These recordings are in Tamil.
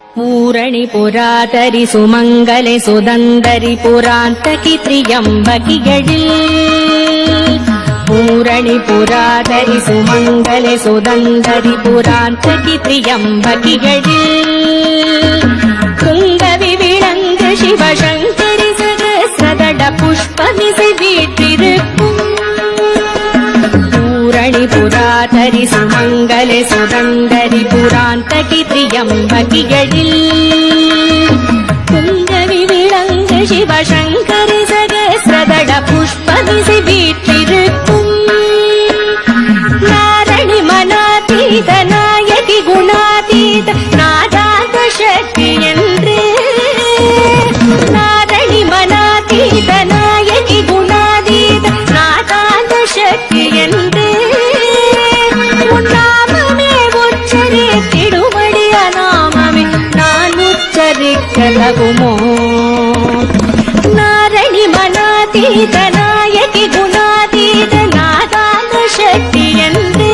பூரணி புராதரி சுமங்கலை சுதந்தரி புராந்தகி திரியம்பகிகளில் பூரணி புராதரி சுமங்கலை சுதந்தரி புராந்தகி திரியம்பகிகளில் குந்தவி விளங்கு சிவசங்க புராதரி சுதந்தரி புராந்தகி திரியம்பகிகளில். குந்தவி விளங்கு சிவசங்கரி சகசிரதட புஷ்பமிசை చలగుమో నారణి మనాతీత నాయకి గుణాతీత నాదాన శక్తి ఎందే.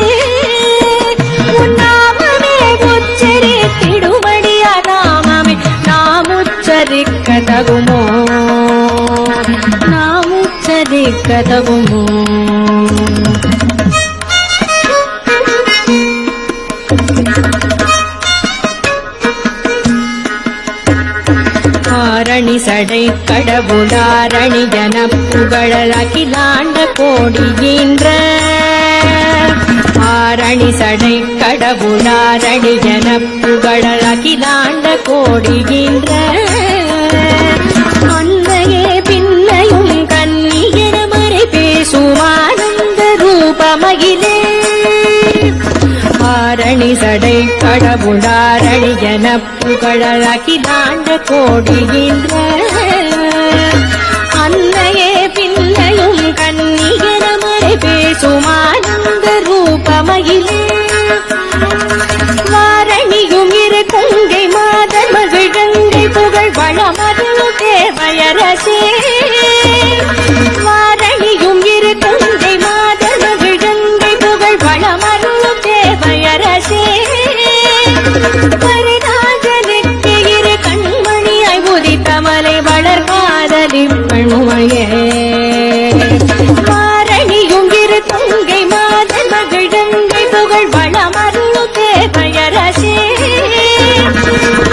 నామమే ఉచ్చరి తిడుమడి అనామమే. నాముచ్చరిక్క తగుమో నాముచ్చరిక్క తగుమో நாம் சடை கடவுளாரணி என புகழல் அகிலாண்ட கோடியின்ற. ஆரணி சடை கடவுளாரணி என புகழல் அகிலாண்ட கோடியின்ற. தாரணி சடை கடவுடாரணி என புகழகி தாண்ட கோடுகின்ற அன்னையே பிள்ளையும் கண்ணிகரமரை பேசுமானந்த பேசும் ரூபமகிலே வாரணியும் இரு கங்கை மாதர் மகிழங்கை புகழ் வளமது தேவயரசே. உதித்த மலை வளர் காதலி பெண்மையே வாரணியும் இரு தொங்கை மாதர் மகிழங்கை புகழ் வளமரு தேவயரசே.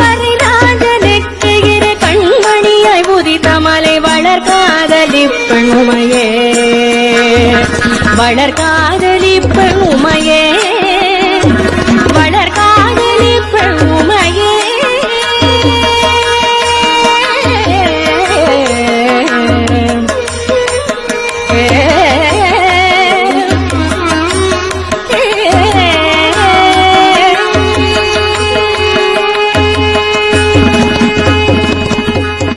பரிராஜனுக்கு இரு கண்மணியாய் உதித்த மலை வளர் பெண்மையே வளர் காதலி